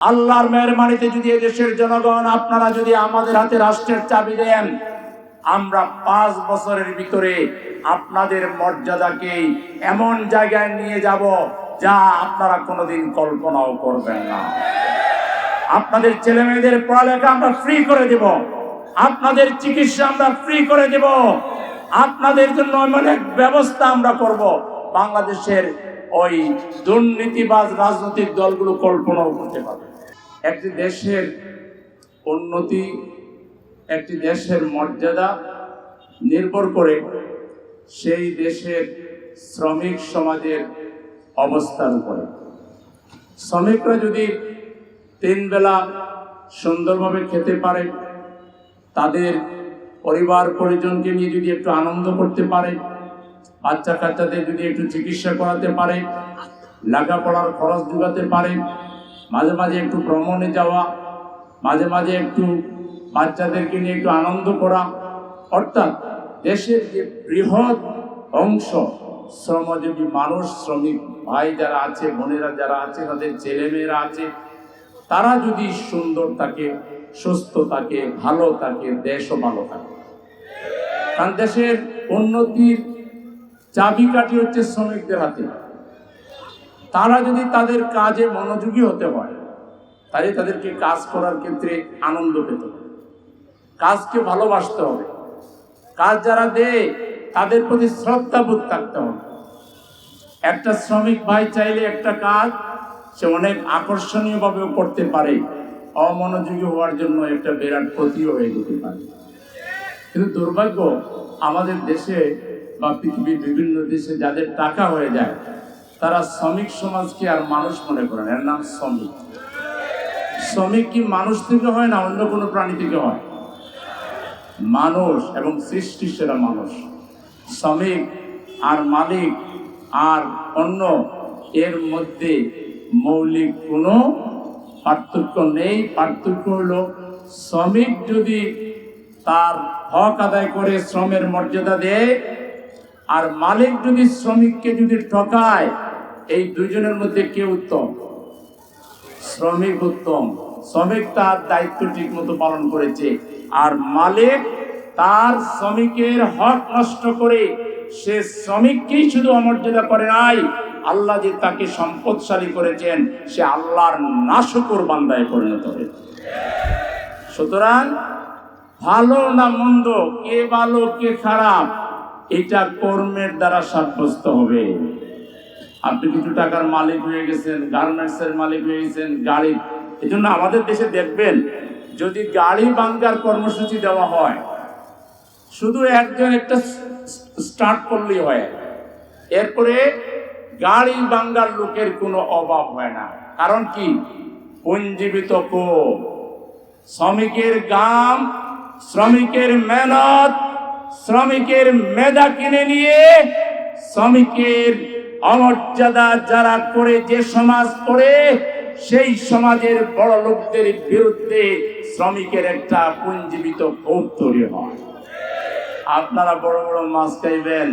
আল্লাহর মেহরবানিতে যদি এদেশের জনগণ আপনারা যদি আমাদের হাতে রাষ্ট্রের চাবি দেন, আমরা পাঁচ বছরের ভিতরে আপনাদের মর্যাদাকে এমন জায়গায় নিয়ে যাব যা আপনারা কোনোদিন কল্পনাও করবেন না। আপনাদের ছেলে মেয়েদের পড়ালেখা আমরা ফ্রি করে দেব। আপনাদের চিকিৎসা আমরা ফ্রি করে দেব। আপনাদের জন্য অনেক ব্যবস্থা আমরা করব। বাংলাদেশের ওই দুর্নীতিবাজ রাজনৈতিক দলগুলো কল্পনাও করতে পারবে একটি দেশের উন্নতি, একটি দেশের মর্যাদা নির্ভর করে সেই দেশের শ্রমিক সমাজের অবস্থার উপরে। শ্রমিকরা যদি তিন বেলা সুন্দরভাবে খেতে পারে, তাদের পরিবার পরিজনকে নিয়ে যদি একটু আনন্দ করতে পারে বাচ্চা কাচ্চাদের যদি একটু চিকিৎসা করাতে পারে, লেখাপড়ার খরচ যোগাতে পারে মাঝে মাঝে একটু ভ্রমণে যাওয়া, মাঝে মাঝে একটু বাচ্চাদেরকে নিয়ে একটু আনন্দ করা। অর্থাৎ দেশের যে বৃহৎ অংশ শ্রমজীবী মানুষ, শ্রমিক ভাই যারা আছে, বোনেরা যারা আছে, তাদের ছেলেমেয়েরা আছে, তারা যদি সুন্দর থাকে, সুস্থ থাকে, ভালো থাকে, দেশও ভালো থাকে। কারণ দেশের উন্নতির চাবিকাঠি হচ্ছে শ্রমিকদের হাতে। তারা যদি তাদের কাজে মনোযোগী হতে হয়, তাহলে তাদেরকে কাজ করার ক্ষেত্রে আনন্দ পেতে হবে। কাজকে ভালোবাসতে হবে। কাজ যারা দেয়, তাদের প্রতি শ্রদ্ধাবোধ থাকতে হবে। একটা শ্রমিক ভাই চাইলে একটা কাজ সে অনেক আকর্ষণীয়ভাবেও করতে পারে, অমনোযোগী হওয়ার জন্য একটা বিরাট ক্ষতিও হয়ে যেতে পারে। কিন্তু দুর্ভাগ্য, আমাদের দেশে বা পৃথিবীর বিভিন্ন দেশে যাদের টাকা হয়ে যায় তারা শ্রমিক সমাজকে আর মানুষ মনে করেন এর নাম শ্রমিক। শ্রমিক কি মানুষ থেকে হয় না অন্য কোনো প্রাণী থেকে হয়? মানুষ এবং সৃষ্টি সেরা মানুষ। শ্রমিক আর মালিক আর অন্য এর মধ্যে মৌলিক কোনো পার্থক্য নেই। পার্থক্য হলো শ্রমিক যদি তার হক আদায় করে শ্রমের মর্যাদা দেয়, আর মালিক যদি শ্রমিককে যদি ঠকায় এই দুজনের মধ্যে কে উত্তম? শ্রমিক উত্তম। শ্রমিক তার দায়িত্ব ঠিক মতো পালন করেছে। আর মালিক তার শ্রমিকের হক নষ্ট করে সে শ্রমিককেই শুধু অমর্যাদা করে নাই, আল্লাহ যে তাকে সম্পদশালী করেছেন, সে আল্লাহর নাশকর বান্দায় পরিণত হয়েছে। সুতরাং ভালো না মন্দ, কে ভালো, কে খারাপ, এটা কর্মের দ্বারা সাব্যস্ত হবে। আপনি কিছু টাকার মালিক হয়ে গেছেন, গার্মেন্টসের মালিক হয়ে গেছেন, গাড়ি। এই জন্য আমাদের দেশে দেখবেন, যদি গাড়ি বাঙ্গার কর্মসূচি দেওয়া হয়, শুধু একজন একটা স্টার্ট করলেই হয়। এরপরে গাড়ি বাঙ্গার লোকের কোনো অভাব হয় না। কারণ কি? পঞ্জীবিত কো শ্রমিকের গাম, শ্রমিকের মেহনত, শ্রমিকের মেধা কিনে নিয়ে শ্রমিকের অমর্যাদা যারা করে, যে সমাজ করে, সেই সমাজের বড় লোকদের বিরুদ্ধে শ্রমিকের একটা পুঞ্জীবিত ক্ষোভ তৈরি হয়। আপনারা বড় বড় মাছ খাইবেন,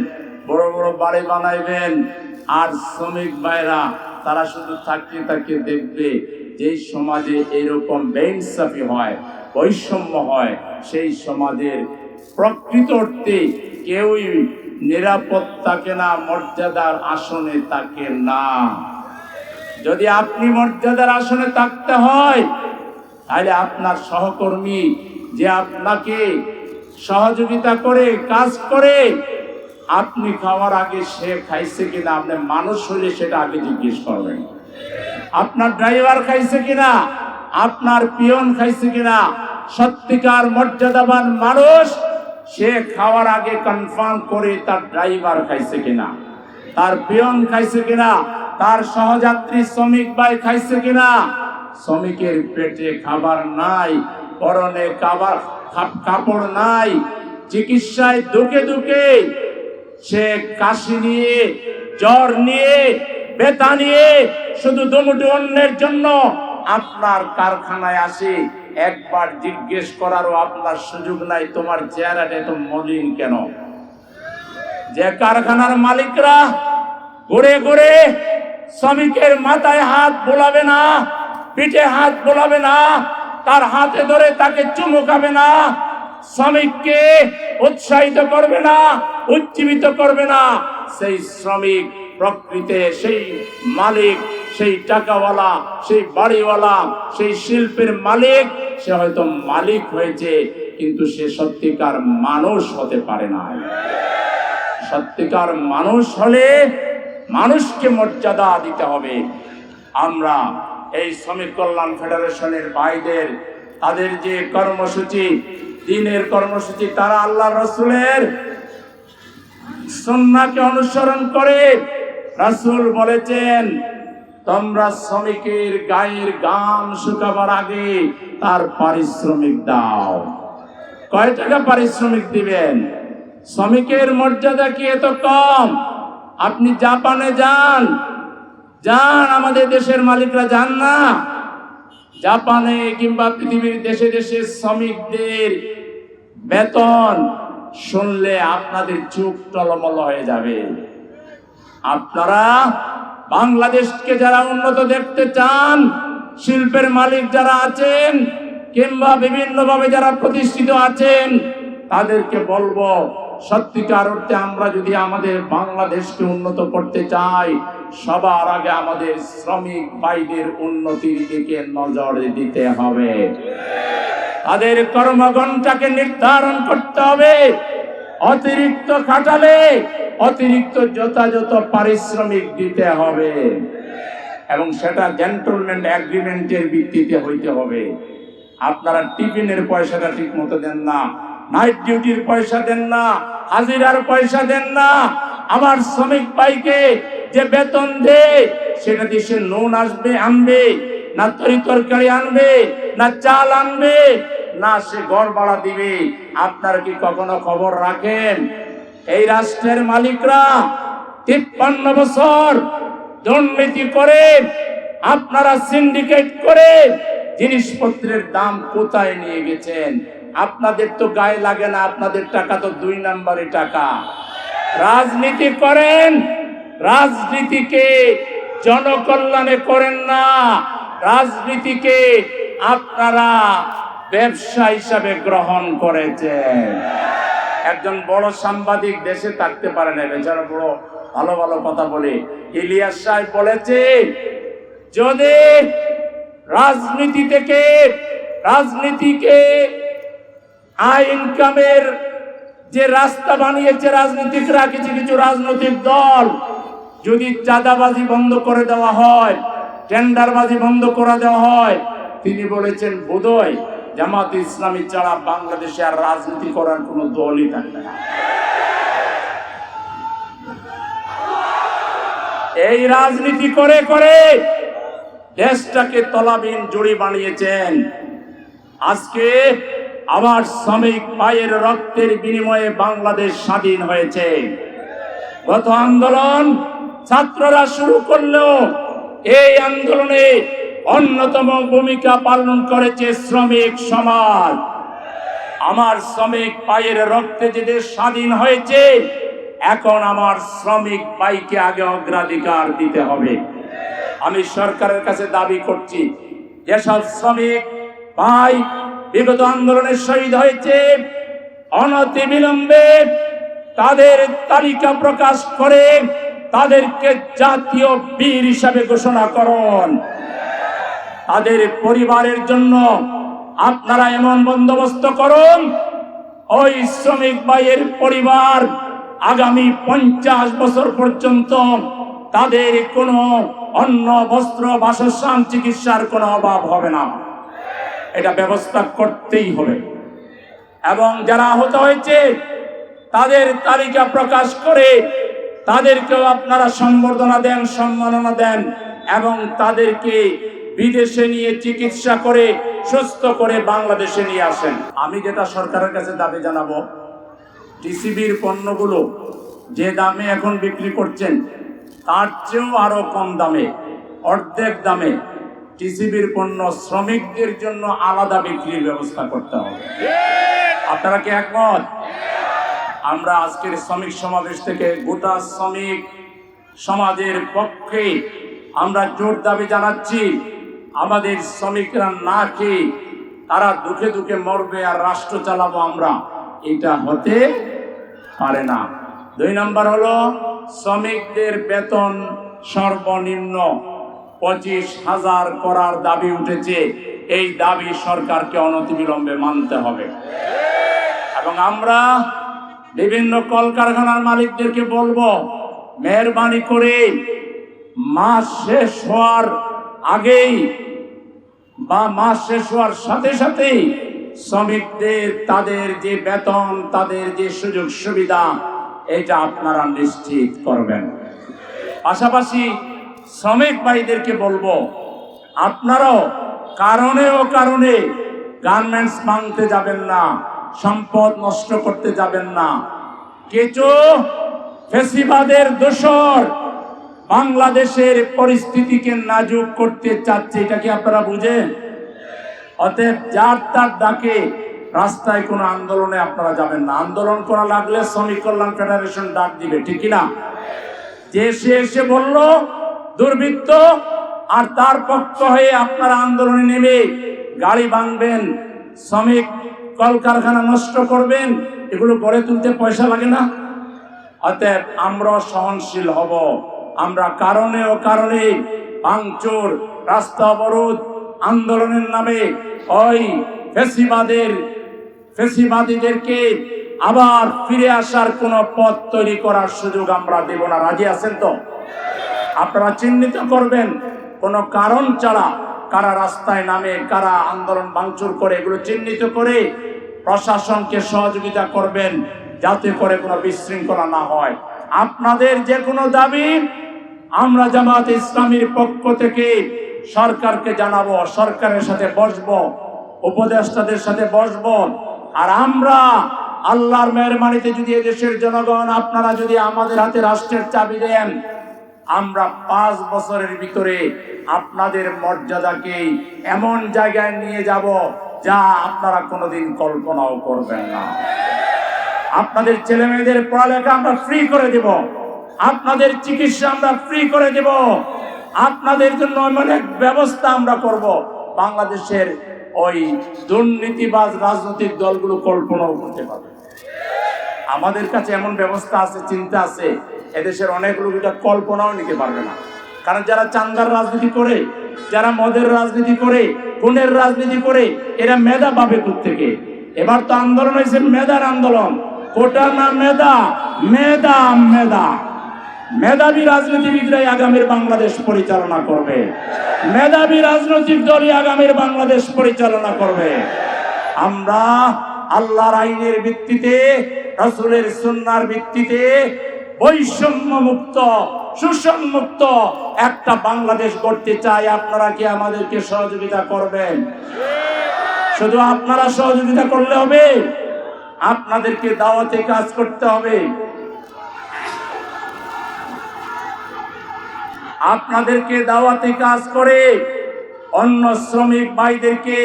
বড় বড় বাড়ি বানাইবেন, আর শ্রমিক ভাইরা, তারা শুধু তাকিয়ে তাকিয়ে দেখবে, যেই সমাজে এরকম বেইনসাফি হয়, বৈষম্য হয়, সেই সমাজের প্রকৃত অর্থে কেউই নিরাপদ থাকে না, মর্যাদার আসনে থাকে না। যদি আপনি মর্যাদার আসনে থাকতে হয়, তাহলে আপনার সহকর্মী যে আপনাকে সহযোগিতা করে, কাজ করে, আপনি খাওয়ার আগে সে খাইছে কিনা, আপনি মানুষ হলে সেটা আগে জিজ্ঞেস করবেন। আপনার ড্রাইভার খাইছে কিনা, আপনার পিয়ন খাইছে কিনা, সত্যিকার মর্যাদাবান মানুষ সে খাওয়ার আগে কনফার্ম করে তার ড্রাইভার খাইছে কিনা, তার পিয়ন খাইছে কিনা, তার সহযাত্রী শ্রমিক ভাই খাইছে কিনা। শ্রমিকের পেটে খাবার নাই, পরনে খাবার কাপড় নাই, চিকিৎসায় দুকে দুকে সে কাশি নিয়ে, জ্বর নিয়ে বেতা নিয়ে শুধু দুমুটু অন্যের জন্য আপনার কারখানায় আসে। একবার জিজ্ঞেস করারও আপনার সুযোগ নাই, তোমার চেহারাটা এত মলিন কেন? যে কারখানার মালিকরা ঘুরে ঘুরে শ্রমিকের মাথায় হাত বোলাবে না, পিঠে হাত বোলাবে না, তার হাতে ধরে তাকে চুমুকাবে না, শ্রমিককে উৎসাহিত করবে না, উজ্জীবিত করবে না, সেই শ্রমিক প্রকৃতে সেই মালিক সেই টাকাওয়ালা, সেই বাড়িওয়ালা, সেই শিল্পের মালিক, সে হয়তো মালিক হয়েছে, কিন্তু সে সত্যিকার মানুষ হতে পারে না সত্যিকার মানুষ হলে মানুষকে মর্যাদা দিতে হবে। আমরা এই শ্রমিক কল্যাণ ফেডারেশনের ভাইদের, তাদের যে কর্মসূচি, দিনের কর্মসূচি, তারা আল্লাহ রসুলের সন্নাকে অনুসরণ করে রাসূল বলেছেন তোমরা শ্রমিকের গায়ের গাম শুকাবার আগে তার পারিশ্রমিক দাও। কয় টাকা পারিশ্রমিক দিবেন? শ্রমিকের মর্যাদা কি এত কম? আপনি জাপানে যান। যান, আমাদের দেশের মালিকরা যান না। জাপানে কিংবা পৃথিবীর দেশে দেশে শ্রমিকদের বেতন শুনলে আপনাদের চোখ টলমল হয়ে যাবে। আপনারা বাংলাদেশকে যারা উন্নত দেখতে চান, শিল্পের মালিক যারা আছেন, কিংবা বিভিন্নভাবে যারা প্রতিষ্ঠিত আছেন, তাদেরকে বলব, সত্যিকার অর্থে আমরা যদি আমাদের বাংলাদেশকে উন্নত করতে চাই, সবার আগে আমাদের শ্রমিক ভাইদের উন্নতির দিকে নজর দিতে হবে। তাদের কর্মঘণ্টাকে নির্ধারণ করতে হবে, অতিরিক্ত খাটালে অতিরিক্ত যথাযথ পারিশ্রমিক দিতে হবে। এবং সেটা জেন্টলম্যান এগ্রিমেন্টের ভিত্তিতে হইতে হবে। আপনারা টিফিনের পয়সাটা ঠিক মতো দেন না নাইট ডিউটির পয়সা দেন না, হাজিরার পয়সা দেন না। আমার শ্রমিক ভাইকে যে বেতন দে সেটা দিয়ে সে নুন আসবে, আনবে, না তরি তরকারি আনবে, না চাল আনবে, না সে ঘর ভাড়া দিবে। আপনারা কি কখনো খবর রাখেন? এই রাষ্ট্রের মালিকরা তিপ্পান্ন বছর দুর্নীতি করে, আপনারা সিন্ডিকেট করে জিনিসপত্রের দাম কোথায় নিয়ে গেছেন? আপনাদের তো গায়ে লাগে না, আপনাদের টাকা তো দুই নম্বরে টাকা। রাজনীতি করেন, রাজনীতিকে জনকল্যাণে করেন না, রাজনীতিকে আপনারা ব্যবসা হিসাবে গ্রহণ করেছেন। একজন বড় সাংবাদিক দেশে থাকতে পারে না। বেচারা বড় ভালো ভালো কথা বলে। ইলিয়াস সাহেব বলেছে, যদি রাজনীতি থেকে, রাজনীতিকে আয় ইনকামের যে রাস্তা বানিয়েছে রাজনীতিকরা, কিছু কিছু রাজনৈতিক দল যদি চাঁদাবাজি বন্ধ করে দেওয়া হয়, টেন্ডারবাজি বন্ধ করে দেওয়া হয়, তিনি বলেছেন, বোধহয় জামাত ইসলামী ছাড়া বাংলাদেশে আর রাজনীতি করার কোনো দলই থাকবে না। এই রাজনীতি করে করে দেশটাকে তলাবিন জুড়ি বানিয়েছেন। আজকে আবার শ্রমিক পায়ের রক্তের বিনিময়ে বাংলাদেশ স্বাধীন হয়েছে। গত আন্দোলন ছাত্ররা শুরু করলেও এই আন্দোলনে অন্যতম ভূমিকা পালন করেছে শ্রমিক সমাজ। আমার শ্রমিক পায়ের রক্তে যে দেশ স্বাধীন হয়েছে, এখন আমার শ্রমিক পাইকে আগে অগ্রাধিকার দিতে হবে। আমি সরকারের কাছে দাবি করছি, যেসব শ্রমিক ভাই বিগত আন্দোলনে শহীদ হয়েছে অনতি বিলম্বে তাদের তালিকা প্রকাশ করে তাদেরকে জাতীয় বীর হিসাবে ঘোষণা করুন। তাদের পরিবারের জন্য আপনারা এমন বন্দোবস্ত করুন, ওই শ্রমিক ভাইয়ের পরিবার আগামী পঞ্চাশ বছর পর্যন্ত তাদের কোনো অন্ন, বস্ত্র, বাসস্থান, চিকিৎসার কোনো অভাব হবে না। এটা ব্যবস্থা করতেই হবে। এবং যারা আহত হয়েছে, তাদের তালিকা প্রকাশ করে তাদেরকেও আপনারা সম্বর্ধনা দেন, সম্মাননা দেন এবং তাদেরকে বিদেশে নিয়ে চিকিৎসা করে, সুস্থ করে বাংলাদেশে নিয়ে আসেন। আমি যেটা সরকারের কাছে দাবি জানাব, টিসিবির পণ্যগুলো যে দামে এখন বিক্রি করছেন, তার চেয়েও আরও কম দামে, অর্ধেক দামে টিসিবির পণ্য শ্রমিকদের জন্য আলাদা বিক্রির ব্যবস্থা করতে হবে। আপনারা কি একমত? আমরা আজকের শ্রমিক সমাবেশ থেকে গোটা শ্রমিক সমাজের পক্ষে আমরা জোর দাবি জানাচ্ছি। আমাদের শ্রমিকরা না খেয়ে তারা দুঃখে দুঃখে মরবে আর রাষ্ট্র চালাবো আমরা। এটা হতে পারে না। দুই নম্বর হলো, শ্রমিকদের বেতন সর্বনিম্ন পঁচিশ হাজার করার দাবি উঠেছে। এই দাবি সরকারকে অনতিবিলম্বে মানতে হবে। এবং আমরা বিভিন্ন কলকারখানার মালিকদেরকে বলব, মেহরবানি করে মাস শেষ হওয়ার আগেই বা মাস শেষ হওয়ার সাথে সাথেই শ্রমিকদের তাদের যে বেতন, তাদের যে সুযোগ সুবিধা, এটা আপনারা নিশ্চিত করবেন। পাশাপাশি শ্রমিক ভাইদেরকে বলব, আপনারাও কারণে ও কারণে গার্মেন্টস ভাঙতে যাবেন না, সম্পদ নষ্ট করতে যাবেন না। কিছু ফেসিবাদের দোষর বাংলাদেশের পরিস্থিতিকে নাজুক করতে চাচ্ছে, এটা কি আপনারা বুঝেন? অতএব যার তার ডাকে রাস্তায় কোনো আন্দোলনে আপনারা যাবেন না। আন্দোলন করা লাগলে শ্রমিক কল্যাণ ফেডারেশন ডাক দিবে, ঠিক না যে সে এসে বলল, দুর্বৃত্ত, আর তার পক্ষ হয়ে আপনারা আন্দোলনে নেমে গাড়ি ভাঙবেন, শ্রমিক কলকারখানা নষ্ট করবেন, এগুলো গড়ে তুলতে পয়সা লাগে না? অতএব আমরা সহনশীল হব। আমরা কারণে ও কারণে ভাঙচুর, রাস্তা অবরোধ, আন্দোলনের নামে ওই ফেসিবাদের, ফেসিবাদীদেরকে আবার ফিরে আসার কোন পথ তৈরি করার সুযোগ আমরা দেব না। রাজি আছেন তো? আপনারা চিহ্নিত করবেন, কোন কারণ ছাড়া কারা রাস্তায় নামে, কারা আন্দোলন ভাঙচুর করে, এগুলো চিহ্নিত করে প্রশাসনকে সহযোগিতা করবেন, যাতে করে কোনো বিশৃঙ্খলা না হয়। আপনাদের যে কোনো দাবি আমরা জামাত ইসলামীর পক্ষ থেকে সরকারকে জানাব, সরকারের সাথে বসবো, উপদেষ্টাদের সাথে বসবো। আর আমরা আল্লাহর মেহরবানিতে যদি এদেশের জনগণ, আপনারা যদি আমাদের হাতে রাষ্ট্রের চাবি দেন, আমরা পাঁচ বছরের ভিতরে আপনাদের মর্যাদাকে এমন জায়গায় নিয়ে যাব যা আপনারা কোনোদিন কল্পনাও করবেন না। আপনাদের ছেলে মেয়েদের পড়ালেখা আমরা ফ্রি করে দেব। আপনাদের চিকিৎসা আমরা ফ্রি করে দেব। আপনাদের জন্য অনেক ব্যবস্থা আমরা করব। বাংলাদেশের ওই দুর্নীতিবাজ রাজনৈতিক দলগুলো কল্পনাও করতে পারবে। আমাদের কাছে এমন ব্যবস্থা আছে, চিন্তা আছে, এদেশের অনেক লোক এটা কল্পনাও নিতে পারবে না। কারণ যারা চান্দার রাজনীতি করে, যারা মদের রাজনীতি করে, খুনের রাজনীতি করে, এরা মেধা পাবে থেকে। এবার তো আন্দোলন হয়েছে, মেধার আন্দোলন। কোটা না মেধা মেধা মেধা। মেধাবী রাজনীতিবিদরাই আগামীর বাংলাদেশ পরিচালনা করবে। মেধাবী রাজনৈতিক দলই আগামীর বাংলাদেশ পরিচালনা করবে। আমরা আল্লাহর আইনের ভিত্তিতে, রসুলের সুন্নার ভিত্তিতে বৈষম্য মুক্ত শোষণ মুক্ত একটা বাংলাদেশ গড়তে চাই। আপনারা কি আমাদেরকে সহযোগিতা করবেন? শুধু আপনারা সহযোগিতা করলে হবে? আপনাদেরকে দাওয়াতে কাজ করতে হবে। আপনাদেরকে দাওয়াতে কাজ করে অন্য শ্রমিক ভাইদেরকে,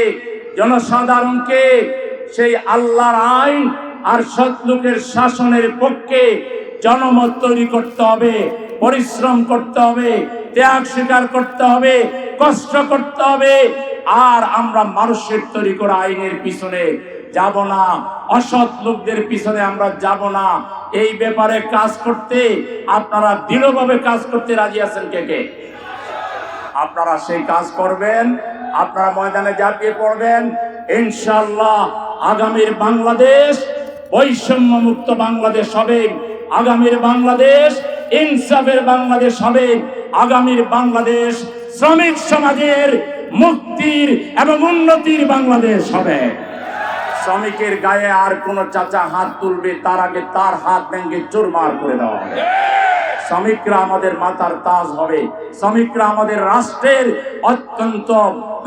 জনসাধারণকে, সেই আল্লাহর আইন আর সৎলোকের শাসনের পক্ষে জনমত তৈরি করতে হবে, পরিশ্রম করতে হবে, ত্যাগ স্বীকার করতে হবে, কষ্ট করতে হবে, আর আমরা মানুষের তৈরি করা আইনের পিছনে যাব না। অসৎ লোকদের পিছনে আমরা যাব না। এই ব্যাপারে কাজ করতে আপনারা দৃঢ়ভাবে কাজ করতে রাজি আছেন কে কে? আপনারা সেই কাজ করবেন, আপনারা ময়দানে ঝাঁপিয়ে পড়বেন। ইনশাল্লাহ আগামীর বাংলাদেশ বৈষম্য মুক্ত বাংলাদেশ হবে। আগামীর বাংলাদেশ ইনসাফের বাংলাদেশ হবে। আগামীর বাংলাদেশ শ্রমিক সমাজের মুক্তির এবং উন্নতির বাংলাদেশ হবে। শ্রমিকের গায়ে আর কোন চাচা হাত তুলবে, তার আগে তার হাত ভেঙে চুরমার করে দেওয়া হবে। শ্রমিকরা আমাদের মাতার তাজ হবে। শ্রমিকরা আমাদের রাষ্ট্রের অত্যন্ত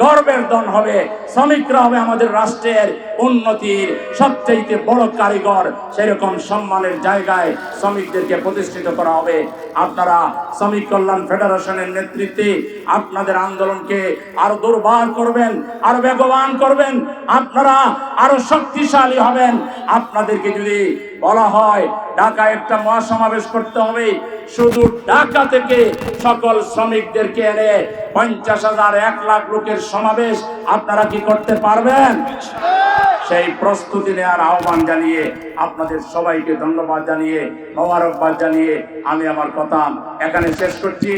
গর্বের দন হবে। শ্রমিকরা হবে আমাদের রাষ্ট্রের উন্নতির সবচেয়ে বড় কারিগর। সেরকম সম্মানের জায়গায় শ্রমিকদেরকে প্রতিষ্ঠিত করা হবে। আপনারা শ্রমিক কল্যাণ ফেডারেশনের নেতৃত্বে আপনাদের আন্দোলনকে আরও দুর্বার করবেন, আরও বেগবান করবেন। আপনারা আরও শক্তিশালী হবেন। আপনাদেরকে যদি বলা হয়, ঢাকায় একটা মহাসমাবেশ করতে হবে, শুধু ঢাকা থেকে সকল শ্রমিকদেরকে এনে পঞ্চাশ হাজার এক লাখ লোকের সমাবেশ, আপনারা কি করতে পারবেন? সেই প্রস্তুতি নেওয়ার আহ্বান জানিয়ে আপনাদের সবাইকে ধন্যবাদ জানিয়ে, মোবারকবাদ জানিয়ে আমি আমার কথা এখানে শেষ করছি।